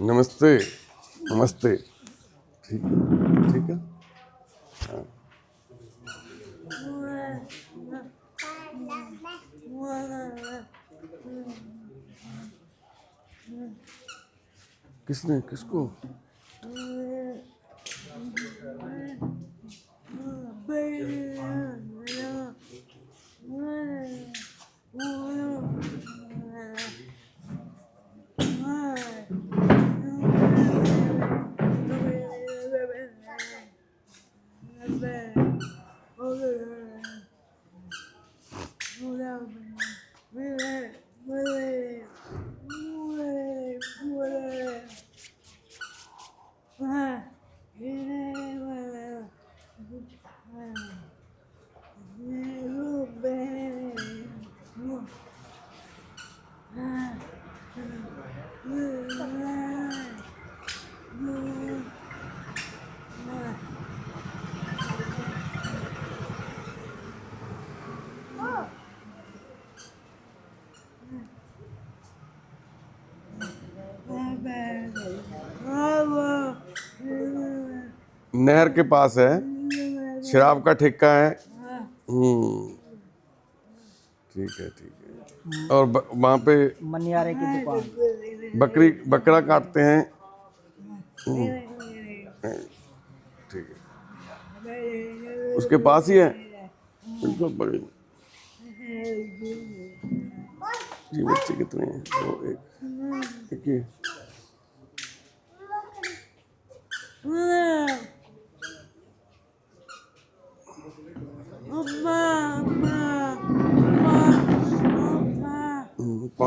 नमस्ते नमस्ते ठीक ठीक है हाँ। किसने किसको नहर के पास है। शराब का ठेका है। हम्म। ठीक है ठीक है। और वहाँ पे मनियारे की दुकान। बकरी बकरा काटते हैं। हम्म, ठीक है। उसके पास ही है। बिल्कुल में जी बच्चे कितने हैं? दो एक। एक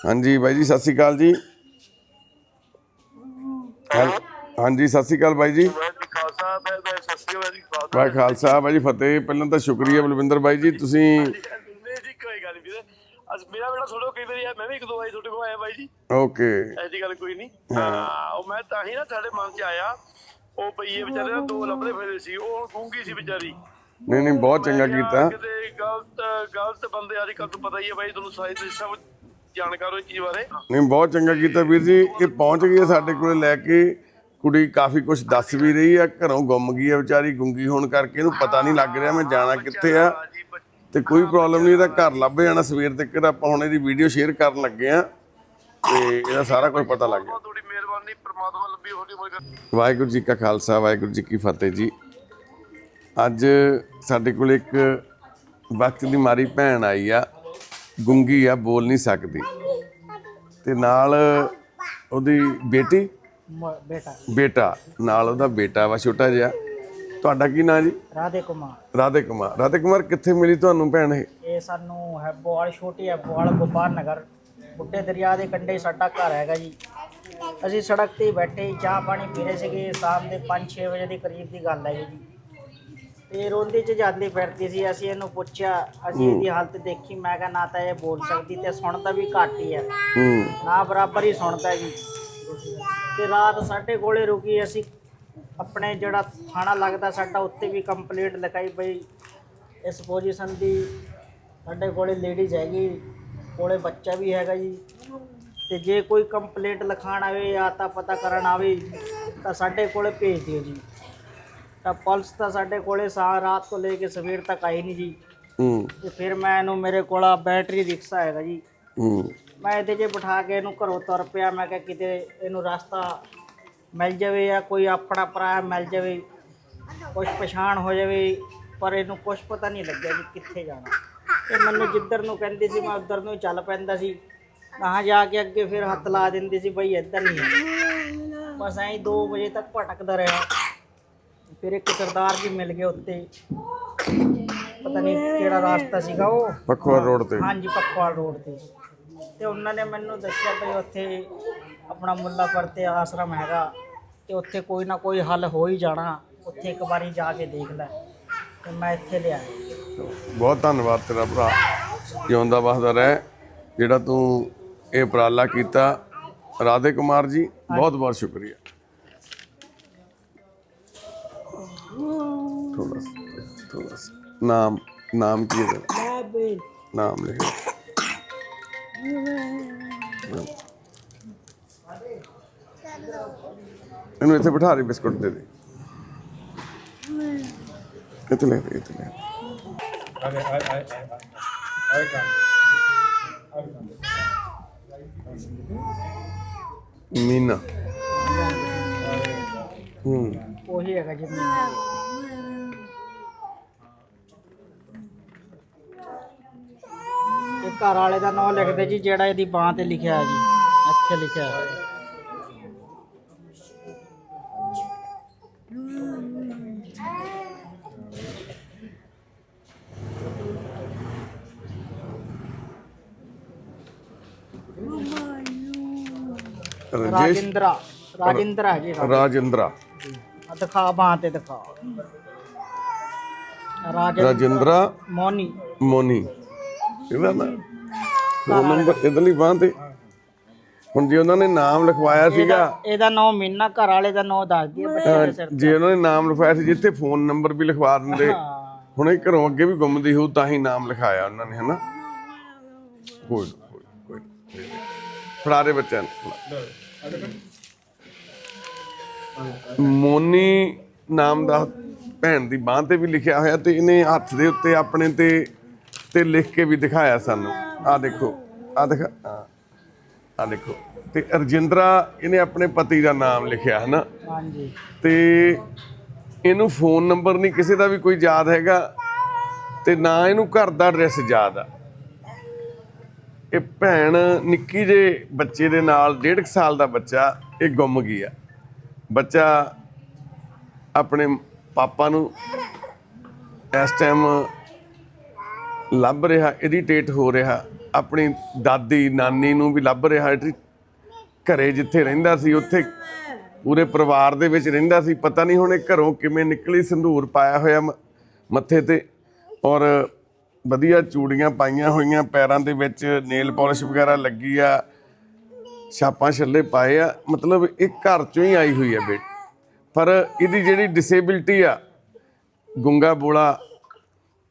ਹਾਂਜੀ ਬਾਈ ਜੀ, ਸਤਿ ਸ਼੍ਰੀ ਅਕਾਲ ਜੀ। ਹਾਂਜੀ, ਸਤਿ ਸ਼੍ਰੀ ਅਕਾਲ ਬਾਈ ਜੀ। ਵਾਹਿਗੁਰੂ ਖਾਲਸਾ ਬਾਈ ਜੀ ਫਤਿਹ। ਪਹਿਲਾਂ ਤਾਂ ਸ਼ੁਕਰੀਆ ਬਲਵਿੰਦਰ ਬਾਈ ਜੀ, ਤੁਸੀਂ ਕੋਈ ਗੱਲ ਵੀਰੇ ਅੱਜ ਮੇਰਾ ਬੇਟਾ ਥੋੜਾ ਕਈ ਵਾਰੀ ਮੈਂ ਵੀ ਇੱਕ ਦੋ ਵਾਰੀ ਤੁਹਾਡੇ ਕੋਲ ਆਇਆ ਬਾਈ ਜੀ ਓਕੇ। ਐਸੀ ਗੱਲ ਕੋਈ ਨਹੀਂ ਹਾਂ ਉਹ ਮੈਂ ਤਾਂ ਹੀ ਨਾ ਸਾਡੇ ਮਨ 'ਚ ਆਇਆ ਉਹ ਪਈਏ ਵਿਚਾਰੇ ਨਾ ਦੋ ਲੱਭਦੇ ਫਿਰਦੇ ਸੀ ਉਹ ਗੂੰਗੀ ਸੀ ਵਿਚਾਰੀ ਨਹੀਂ ਨਹੀਂ ਬਹੁਤ ਚੰਗਾ ਕੀਤਾ। ਕਿਤੇ ਗਲਤ ਗਲਤ ਬੰਦੇ ਅੱਜ ਕੱਲ੍ਹ ਤੁਹਾਨੂੰ ਪਤਾ ਹੀ ਹੈ ਬਾਈ, ਤੁਹਾਨੂੰ ਸਾਰੇ ਸਭ ਜਾਣਕਾਰ ਹੋ ਚੀਜ਼ ਬਾਰੇ? ਨਹੀਂ ਬਹੁਤ ਚੰਗਾ ਕੀਤਾ ਵੀਰ ਜੀ। ਇਹ ਪਹੁੰਚ ਗਈ ਹੈ ਸਾਡੇ ਕੋਲੇ ਲੈ ਕੇ। ਕੁੜੀ ਕਾਫੀ ਕੁਝ ਦੱਸ ਵੀ ਰਹੀ ਆ ਘਰੋਂ ਗੁੰਮ ਗਈ ਹੈ ਵਿਚਾਰੀ ਗੁੰਗੀ ਹੋਣ ਕਰਕੇ। ਇਹਨੂੰ ਪਤਾ ਨਹੀਂ ਲੱਗ ਰਿਹਾ ਮੈਂ ਜਾਣਾ ਕਿੱਥੇ ਆ। ਹਾਂ ਤੇ ਕੋਈ ਪ੍ਰੋਬਲਮ ਨਹੀਂ ਇਹਦਾ ਘਰ ਲੱਭ ਜਾਣਾ ਸਵੇਰ ਤੱਕ। ਆਪਾਂ ਹੁਣ ਇਹਦੀ ਵੀਡੀਓ ਸ਼ੇਅਰ ਕਰਨ ਲੱਗੇ ਆ ਤੇ ਇਹਦਾ ਸਾਰਾ ਕੁਝ ਪਤਾ ਲੱਗ ਗਿਆ। ਬਹੁਤ ਤੁਹਾਡੀ ਮਿਹਰਬਾਨੀ ਪ੍ਰਮਾਤਮਾ ਲੱਭੀ ਹੋਣੀ ਹੋਣੀ ਵਾਹਿਗੁਰੂ ਜੀ ਕਾ ਖਾਲਸਾ ਵਾਹਿਗੁਰੂ ਜੀ ਕੀ ਫਤਿਹ ਜੀ। ਅੱਜ ਸਾਡੇ ਕੋਲ ਇੱਕ ਵਕਤ ਦੀ ਮਾਰੀ ਭੈਣ ਆਈ ਆ। ਗੁੰਗੀ ਆ ਬੋਲ ਨਹੀਂ ਸਕਦੀ। ਤੇ ਨਾਲ ਉਹਦੀ ਬੇਟੀ? ਬੇਟਾ। ਬੇਟਾ। ਨਾਲ ਉਹਦਾ ਬੇਟਾ ਵਾ ਛੋਟਾ ਜਿਹਾ। ਤੁਹਾਡਾ ਕੀ ਨਾਂ ਜੀ? ਰਾਧੇ ਕੁਮਾਰ। ਰਾਧੇ ਕੁਮਾਰ। ਰਾਧੇ ਕੁਮਾਰ ਕਿੱਥੇ ਮਿਲੀ ਤੁਹਾਨੂੰ ਭੈਣ ਇਹ? ਇਹ ਸਾਨੂੰ ਹੈਬੋਵਾਲ ਛੋਟੀ ਹੈਬੋਵਾਲ ਗੋਪਾਲ ਨਗਰ। ਬੁੱਢੇ ਦਰਿਆ ਦੇ ਕੰਢੇ ਸਾਡਾ ਘਰ ਹੈਗਾ ਜੀ। ਅਸੀਂ ਸੜਕ ਤੇ ਬੈਠੇ ਚਾਹ ਪਾਣੀ ਪੀ ਰਹੇ ਸੀਗੇ। ਸ਼ਾਮ 5-6 ਵਜੇ ਦੇ ਕਰੀਬ ਦੀ ਗੱਲ ਹੈ ਜੀ। ਤੇ ਰੋਂਦੀ ਚ ਜਾਂਦੀ ਫਿਰਦੀ ਸੀ ਅਸੀਂ ਇਹਨੂੰ ਪੁੱਛਿਆ ਅਸੀਂ ਇਹਦੀ ਹਾਲਤ ਦੇਖੀ ਮੈਂ ਕਿਹਾ ਨਾ ਤਾਂ ਇਹ ਬੋਲ ਸਕਦੀ ਤੇ ਸੁਣਦਾ ਵੀ ਘੱਟ ਹੀ ਹੈ। ਹੂੰ। ਨਾ ਬਰਾਬਰ ਹੀ ਸੁਣਦਾ ਜੀ। ਤੇ ਰਾਤ ਸਾਡੇ ਕੋਲੇ ਰੁਕੀ ਅਸੀਂ ਆਪਣੇ ਜਿਹੜਾ ਥਾਣਾ ਲੱਗਦਾ ਸਾਡਾ ਉੱਤੇ ਵੀ ਕੰਪਲੀਟ ਲਿਖਾਈ ਬਈ ਇਸ ਪੋਜੀਸ਼ਨ ਦੀ ਸਾਡੇ ਕੋਲੇ ਲੇਡੀਜ਼ ਹੈਗੀ ਕੋਲੇ ਬੱਚਾ ਵੀ ਹੈਗਾ ਜੀ। ਤੇ ਜੇ ਕੋਈ ਕੰਪਲੀਟ ਲਿਖਾਣ ਆਵੇ ਜਾਂ ਤਾਂ ਪਤਾ ਕਰਨ ਆਵੇ ਤਾਂ ਸਾਡੇ ਕੋਲੇ ਭੇਜ ਦਿਓ ਜੀ। ਤਾਂ ਪਲਸ ਤਾਂ ਸਾਡੇ ਕੋਲੇ ਸਾਰਾ ਰਾਤ ਤੋਂ ਲੈ ਕੇ ਸਵੇਰ ਤੱਕ ਆਈ ਨਹੀਂ ਜੀ। ਹੂੰ। ਤੇ ਫਿਰ ਮੈਂ ਇਹਨੂੰ ਮੇਰੇ ਕੋਲ ਆ ਬੈਟਰੀ ਰਿਕਸ਼ਾ ਹੈਗਾ ਜੀ। ਹੂੰ। ਮੈਂ ਇਹਦੇ 'ਚ ਬਿਠਾ ਕੇ ਇਹਨੂੰ ਘਰੋਂ ਤੁਰ ਪਿਆ। ਮੈਂ ਕਿਹਾ ਕਿਤੇ ਇਹਨੂੰ ਰਸਤਾ ਮਿਲ ਜਾਵੇ ਜਾਂ ਕੋਈ ਆਪਣਾ ਭਰਾ ਮਿਲ ਜਾਵੇ ਕੁਛ ਪਛਾਣ ਹੋ ਜਾਵੇ ਪਰ ਇਹਨੂੰ ਕੁਛ ਪਤਾ ਨਹੀਂ ਲੱਗਿਆ ਵੀ ਕਿੱਥੇ ਜਾਣਾ। ਇਹ ਮੈਨੂੰ ਜਿੱਧਰ ਨੂੰ ਕਹਿੰਦੀ ਸੀ ਮੈਂ ਉੱਧਰ ਨੂੰ ਹੀ ਚੱਲ ਪੈਂਦਾ ਸੀ। ਕਹਾਂ ਜਾ ਕੇ ਅੱਗੇ ਫਿਰ ਹੱਥ ਲਾ ਦਿੰਦੀ ਸੀ ਬਈ ਇੱਧਰ ਨਹੀਂ ਹੈ ਬਸ ਐਂ 2 ਵਜੇ ਤੱਕ ਭਟਕਦਾ ਰਿਹਾ। ਫਿਰ ਇੱਕ ਸਰਦਾਰ ਜੀ ਮਿਲ ਗਏ ਉੱਤੇ। ਪਤਾ ਨਹੀਂ ਕਿਹੜਾ ਰਾਸਤਾ ਸੀਗਾ ਉਹ। ਪਖਵਾ ਰੋਡ ਤੇ। ਹਾਂਜੀ ਪੱਕਵਾਲ ਰੋਡ ਤੇ। ਤੇ ਉਹਨਾਂ ਨੇ ਮੈਨੂੰ ਦੱਸਿਆ ਵੀ ਉੱਥੇ ਆਪਣਾ ਮੁੱਲਾਪੁਰ ਤੇ ਆਸ਼ਰਮ ਹੈਗਾ ਤੇ ਉੱਥੇ ਕੋਈ ਨਾ ਕੋਈ ਹੱਲ ਹੋ ਹੀ ਜਾਣਾ। ਉੱਥੇ ਇੱਕ ਵਾਰੀ ਜਾ ਕੇ ਦੇਖ ਲੈ। ਤੇ ਮੈਂ ਇੱਥੇ ਲਿਆ। ਬਹੁਤ ਧੰਨਵਾਦ ਤੇਰਾ ਭਰਾ। ਜਿਉਂਦਾ ਵਸਦਾ ਰਹਿ। ਜਿਹੜਾ ਤੂੰ ਇਹ ਉਪਰਾਲਾ ਕੀਤਾ। ਰਾਧੇ ਕੁਮਾਰ ਜੀ ਬਹੁਤ ਬਹੁਤ ਸ਼ੁਕਰੀਆ। ਥੋੜਾ ਥੋੜਾ ਨਾਮ ਨਾਮ ਕੀ ਹੈ ਤੇਰਾ? ਨਾਮ ਲਿਖ ਇਹਨੂੰ ਇੱਥੇ ਬਿਠਾ ਦੇ ਬਿਸਕੁਟ ਦੇ ਦੇ ਇੱਥੇ ਲੈ ਦੇ, ਇੱਥੇ ਲੈ। ਮੀਨਾ ਹੂੰ ਉਹੀ ਹੈਗਾ ਜੀ ਮੈਨੂੰ ਘਰ ਵਾਲੇ ਦਾ ਨਾਮ ਲਿਖਦੇ ਜੀ ਜਿਹੜਾ ਇਹਦੀ ਬਾਹ ਤੇ ਲਿਖਿਆ ਹੈ ਜੀ। ਇੱਥੇ ਲਿਖਿਆ ਹੈ ਰਜੇਸ਼ ਰਾਜਿੰਦਰਾ ਰਾਜਿੰਦਰਾ ਹੈ ਜੀ ਰਾਜ- ਰਾਜਿੰਦਰਾ। ਆ ਦਿਖਾ ਬਾਹ ਤੇ ਦਿਖਾ। ਰਾਜ ਰਾਜਿੰਦਰਾ ਮੋਨੀ। ਮੋਨੀ। ਇਹਦਾ ਨਾ ਫੋਨ ਨੰਬਰ ਇਧਰਲੀ ਬਾਹ ਤੇ ਹੁਣ ਜੇ ਉਹਨਾਂ ਨੇ ਨਾਮ ਲਿਖਵਾਇਆ ਸੀਗਾ ਇਹਦਾ ਨਾਮ ਮੀਨਾ ਘਰ ਵਾਲੇ ਦਾ ਨਾਮ ਦੱਸ ਦਈਏ ਬੱਚੇ ਦੇ ਸਿਰ ਜੇ ਉਹਨਾਂ ਨੇ ਨਾਮ ਲਿਖਵਾਇਆ ਸੀ ਜਿੱਥੇ ਫੋਨ ਨੰਬਰ ਵੀ ਲਿਖਵਾ ਦਿੰਦੇ ਹੁਣ ਇਹ ਘਰੋਂ ਅੱਗੇ ਵੀ ਗੁੰਮਦੀ ਹੋਊ ਤਾਂ ਹੀ ਨਾਮ ਲਿਖਾਇਆ ਉਹਨਾਂ ਨੇ ਹਨਾ ਕੋਈ ਨਾ, ਕੋਈ ਨਾ, ਕੋਈ ਨਾ। ਫੜਾ ਦੇ ਬੱਚਿਆਂ ਨੂੰ ਫੜਾ। ਮੋਨੀ ਨਾਮ ਦਾ ਭੈਣ ਦੀ ਬਾਹ ਤੇ ਵੀ ਲਿਖਿਆ ਹੋਇਆ ਤੇ ਇਹਨੇ ਹੱਥ ਦੇ ਉੱਤੇ ਆਪਣੇ ਤੇ ਤੇ ਲਿਖ ਕੇ ਵੀ ਦਿਖਾਇਆ ਸਾਨੂੰ। ਆ ਦੇਖੋ ਆ ਦਿਖਾ ਆ ਦੇਖੋ। ਤੇ ਰਜਿੰਦਰਾ ਇਹਨੇ ਆਪਣੇ ਪਤੀ ਦਾ ਨਾਮ ਲਿਖਿਆ ਹਨਾ? ਹਾਂਜੀ। ਤੇ ਇਹਨੂੰ ਫੋਨ ਨੰਬਰ ਨਹੀਂ ਕਿਸੇ ਦਾ ਵੀ ਕੋਈ ਯਾਦ ਹੈਗਾ? ਤੇ ਨਾ ਇਹਨੂੰ ਘਰ ਦਾ ਐਡਰੈਸ ਯਾਦ ਆ। ਇਹ ਭੈਣ ਨਿੱਕੀ ਜੇ ਬੱਚੇ ਦੇ ਨਾਲ ਡੇਢ ਕੁ ਸਾਲ ਦਾ ਬੱਚਾ ਇਹ ਗੁੰਮ ਗਈ ਆ ਬੱਚਾ ਆਪਣੇ ਪਾਪਾ ਨੂੰ ਇਸ ਟਾਈਮ ਲੱਭ ਰਿਹਾ ਇਰੀਟੇਟ ਹੋ ਰਿਹਾ। ਆਪਣੀ ਦਾਦੀ, ਨਾਨੀ ਨੂੰ ਵੀ ਲੱਭ ਰਿਹਾ ਇਰੀ- ਘਰੇ ਜਿੱਥੇ ਰਹਿੰਦਾ ਸੀ, ਉੱਥੇ ਪੂਰੇ ਪਰਿਵਾਰ ਦੇ ਵਿੱਚ ਰਹਿੰਦਾ ਸੀ। ਪਤਾ ਨਹੀਂ ਹੁਣ ਇਹ ਘਰੋਂ ਕਿਵੇਂ ਨਿਕਲੀ ਸੰਧੂਰ ਪਾਇਆ ਹੋਇਆ ਮ- ਮੱਥੇ ਤੇ। ਔਰ ਵਧੀਆ ਚੂੜੀਆਂ ਪਾਈਆਂ ਹੋਈਆਂ, ਪੈਰਾਂ ਦੇ ਵਿੱਚ ਨੇਲ ਪਾਲਿਸ਼ ਵਗੈਰਾ ਲੱਗੀ ਆ। ਛਾਪਾਂ ਛੱਲੇ ਪਾਏ ਆ। ਮਤਲਬ ਇਹ ਘਰ ਚੋਂ ਹੀ ਆਈ ਹੋਈ ਆ ਬੇਟ। ਪਰ ਇਹਦੀ ਜਿਹੜੀ ਡਿਸੇਬਿਲਟੀ ਆ, ਗੁੰਗਾ ਬੋਲਾ,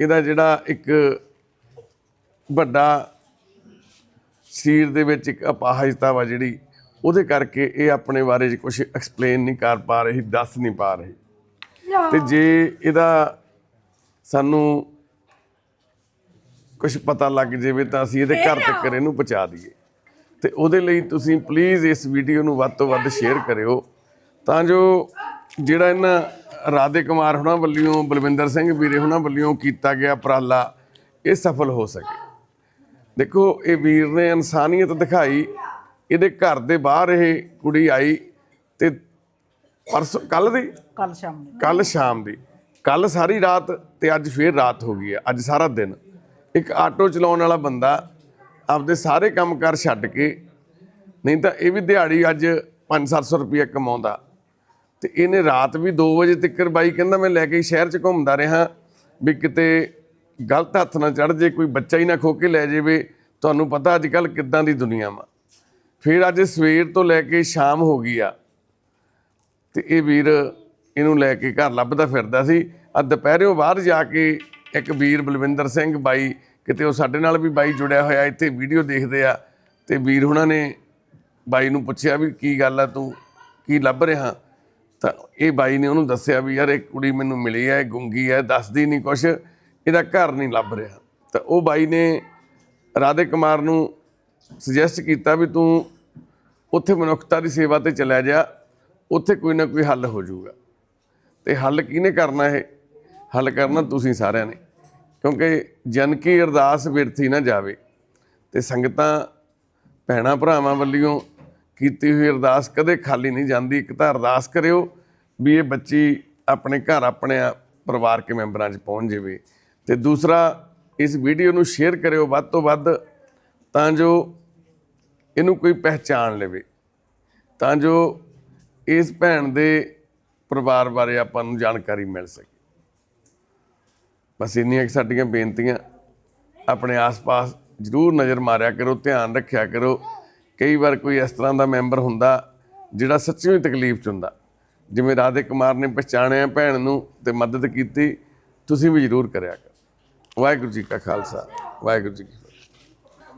ਇਹਦਾ ਜਿਹੜਾ ਇੱਕ ਵੱਡਾ ਸਰੀਰ ਦੇ ਵਿੱਚ ਇੱਕ ਅਪਾਹਜਤਾ ਵਾ ਜਿਹੜੀ ਉਹਦੇ ਕਰਕੇ ਇਹ ਆਪਣੇ ਬਾਰੇ ਕੁਝ ਐਕਸਪਲੇਨ ਨਹੀਂ ਕਰ ਪਾ ਰਹੀ ਦੱਸ ਨਹੀਂ ਪਾ ਰਹੀ। ਤੇ ਜੇ ਇਹਦਾ ਸਾਨੂੰ ਕੁਝ ਪਤਾ ਲੱਗ ਜਾਵੇ ਤਾਂ ਅਸੀਂ ਇਹਦੇ ਘਰ ਤੱਕ ਇਹਨੂੰ ਪਹੁੰਚਾ ਦਈਏ। ਤੇ ਉਹਦੇ ਲਈ ਤੁਸੀਂ ਪਲੀਜ਼ ਇਸ ਵੀਡੀਓ ਨੂੰ ਵੱਧ ਤੋਂ ਵੱਧ ਸ਼ੇਅਰ ਕਰਿਓ। ਤਾਂ ਜੋ ਜਿਹੜਾ ਇਹਨਾਂ ਰਾਧੇ ਕੁਮਾਰ ਹੁਣਾਂ ਵੱਲੋਂ ਬਲਵਿੰਦਰ ਸਿੰਘ ਵੀਰੇ ਹੁਣਾਂ ਵੱਲੋਂ ਕੀਤਾ ਗਿਆ ਉਪਰਾਲਾ ਇਹ ਸਫਲ ਹੋ ਸਕੇ। ਦੇਖੋ ਇਹ ਵੀਰ ਨੇ ਇਨਸਾਨੀਅਤ ਦਿਖਾਈ। ਇਹਦੇ ਘਰ ਦੇ ਬਾਹਰ ਇਹ ਕੁੜੀ ਆਈ ਤੇ ਪਰਸੋਂ ਕੱਲ ਦੀ? ਕੱਲ ਸ਼ਾਮ ਨੂੰ ਕੱਲ ਸ਼ਾਮ ਦੀ। ਕੱਲ ਸਾਰੀ ਰਾਤ ਤੇ ਅੱਜ ਫੇਰ ਰਾਤ ਹੋ ਗਈ ਹੈ ਅੱਜ ਸਾਰਾ ਦਿਨ। ਇੱਕ ਆਟੋ ਚਲਾਉਣ ਵਾਲਾ ਬੰਦਾ ਆਪਦੇ ਸਾਰੇ ਕੰਮਕਾਰ ਛੱਡ ਕੇ ਨਹੀਂ ਤਾਂ ਇਹ ਵੀ ਦਿਹਾੜੀ ਅੱਜ 5-700 ਰੁਪਏ ਕਮਾਉਂਦਾ। ਤੇ ਇਹਨੇ ਰਾਤ ਵੀ 2 ਵਜੇ ਤੱਕ ਬਾਈ ਕਹਿੰਦਾ ਮੈਂ ਲੈ ਕੇ ਸ਼ਹਿਰ 'ਚ ਘੁੰਮਦਾ ਰਿਹਾ ਵੀ ਕਿਤੇ ਗਲਤ ਹੱਥ ਨਾ ਚੜ ਜੇ, ਕੋਈ ਬੱਚਾ ਹੀ ਨਾ ਖੋ ਕੇ ਲੈ ਜਾਵੇ, ਤੁਹਾਨੂੰ ਪਤਾ ਅੱਜ ਕੱਲ ਕਿੱਦਾਂ ਦੀ ਦੁਨੀਆ ਵਾ। ਫਿਰ ਅੱਜ ਸਵੇਰ ਤੋਂ ਲੈ ਕੇ ਸ਼ਾਮ ਹੋ ਗਈ ਆ, ਤੇ ਇਹ ਵੀਰ ਇਹਨੂੰ ਲੈ ਕੇ ਘਰ ਲੱਭਦਾ ਫਿਰਦਾ ਸੀ। ਆ ਦੁਪਹਿਰਿਓਂ ਬਾਹਰ ਜਾ ਕੇ ਇੱਕ ਵੀਰ ਬਲਵਿੰਦਰ ਸਿੰਘ ਬਾਈ, ਕਿਤੇ ਉਹ ਸਾਡੇ ਨਾਲ ਵੀ ਬਾਈ ਜੁੜਿਆ ਹੋਇਆ, ਇੱਥੇ ਵੀਡੀਓ ਦੇਖਦੇ ਆ, ਤੇ ਵੀਰ ਉਹਨਾਂ ਨੇ ਬਾਈ ਨੂੰ ਪੁੱਛਿਆ ਵੀ ਕੀ ਗੱਲ ਆ ਤੂੰ, ਕੀ ਲੱਭ ਰਿਹਾ? ਤਾਂ ਇਹ ਬਾਈ ਨੇ ਉਹਨੂੰ ਦੱਸਿਆ ਵੀ ਯਾਰ, ਇਹ ਕੁੜੀ ਮੈਨੂੰ ਮਿਲੀ ਹੈ ਗੁੰਗੀ ਹੈ ਦੱਸਦੀ ਨਹੀਂ ਕੁਛ। ਇਹਦਾ ਘਰ ਨਹੀਂ ਲੱਭ ਰਿਹਾ। ਤਾਂ ਉਹ ਬਾਈ ਨੇ ਰਾਧੇ ਕੁਮਾਰ ਨੂੰ ਸੁਜੈਸਟ ਕੀਤਾ ਵੀ ਤੂੰ ਉੱਥੇ ਮਨੁੱਖਤਾ ਦੀ ਸੇਵਾ ਤੇ ਚਲਿਆ ਜਾ, ਉੱਥੇ ਕੋਈ ਨਾ ਕੋਈ ਹੱਲ ਹੋ ਜਾਊਗਾ। ਤੇ ਹੱਲ ਕਿਹਨੇ ਕਰਨਾ ਇਹ? ਹੱਲ ਕਰਨਾ ਤੁਸੀਂ ਸਾਰਿਆਂ ਨੇ। ਕਿਉਂਕਿ ਜਨ ਕੀ ਅਰਦਾਸ ਵਿਰਥੀ ਨਾ ਜਾਵੇ। ਤੇ ਸੰਗਤਾਂ ਭੈਣਾਂ ਭਰਾਵਾਂ ਵੱਲੋਂ ਕੀਤੀ ਹੋਈ ਅਰਦਾਸ ਕਦੇ ਖਾਲੀ ਨਹੀਂ ਜਾਂਦੀ। ਇੱਕ ਤਾਂ ਅਰਦਾਸ ਕਰਿਓ ਵੀ ਇਹ ਬੱਚੀ ਆਪਣੇ ਘਰ, ਆਪਣੇ ਆ- ਪਰਿਵਾਰਕ ਮੈਂਬਰਾਂ 'ਚ ਪਹੁੰਚ ਜਾਵੇ। ਤੇ ਦੂਸਰਾ, ਇਸ ਵੀਡੀਓ ਨੂੰ ਸ਼ੇਅਰ ਕਰਿਓ ਵੱਧ ਤੋਂ ਵੱਧ, ਤਾਂ ਜੋ ਇਹਨੂੰ ਕੋਈ ਪਹਿਚਾਣ ਲਵੇ। ਤਾਂ ਜੋ ਇਸ ਭੈਣ ਦੇ ਪਰਿਵਾਰ ਬਾਰੇ ਆਪਾਂ ਨੂੰ ਜਾਣਕਾਰੀ ਮਿਲ ਸਕੇ। ਬਸ ਇੰਨੀਆਂ ਕੁ ਸਾਡੀਆਂ ਬੇਨਤੀਆਂ। ਆਪਣੇ ਆਸ-ਪਾਸ ਜ਼ਰੂਰ ਨਜ਼ਰ ਮਾਰਿਆ ਕਰੋ, ਧਿਆਨ ਰੱਖਿਆ ਕਰੋ। ਕਈ ਵਾਰ ਕੋਈ ਇਸ ਤਰ੍ਹਾਂ ਦਾ ਮੈਂਬਰ ਹੁੰਦਾ, ਜਿਹੜਾ ਸੱਚੀ ਹੀ ਤਕਲੀਫ 'ਚ ਹੁੰਦਾ। ਜਿਵੇਂ ਰਾਧੇ ਕੁਮਾਰ ਨੇ ਪਛਾਣਿਆ ਭੈਣ ਨੂੰ ਤੇ ਮਦਦ ਕੀਤੀ, ਤੁਸੀਂ ਵੀ ਜ਼ਰੂਰ ਕਰਿਆ ਕਰੋ। ਵਾਹਿਗੁਰੂ ਜੀ ਕਾ ਖਾਲਸਾ, ਵਾਹਿਗੁਰੂ ਜੀ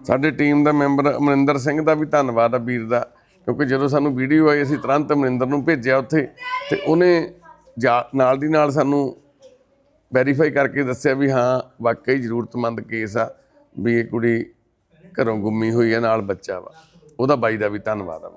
ਸਾਡੇ ਟੀਮ ਦਾ ਮੈਂਬਰ ਅਮਰਿੰਦਰ ਸਿੰਘ ਦਾ ਵੀ ਧੰਨਵਾਦ ਆ ਵੀਰ ਦਾ, ਕਿਉਂਕਿ ਜਦੋਂ ਸਾਨੂੰ ਵੀਡੀਓ ਆਈ, ਅਸੀਂ ਤੁਰੰਤ ਅਮਰਿੰਦਰ ਨੂੰ ਭੇਜਿਆ ਉੱਥੇ ਤੇ ਉਹਨੇ ਜਾ- ਨਾਲ ਦੀ ਨਾਲ ਸਾਨੂੰ ਵੈਰੀਫਾਈ ਕਰਕੇ ਦੱਸਿਆ ਵੀ ਹਾਂ, ਵਾਕਈ ਜ਼ਰੂਰਤਮੰਦ ਕੇਸ ਆ ਵੀ ਇਹ ਕੁੜੀ ਘਰੋਂ ਗੁੰਮੀ ਹੋਈ ਹੈ ਨਾਲ ਬੱਚਾ ਵਾ। ਉਹਦਾ ਬਾਈ ਦਾ ਵੀ ਧੰਨਵਾਦ ਆ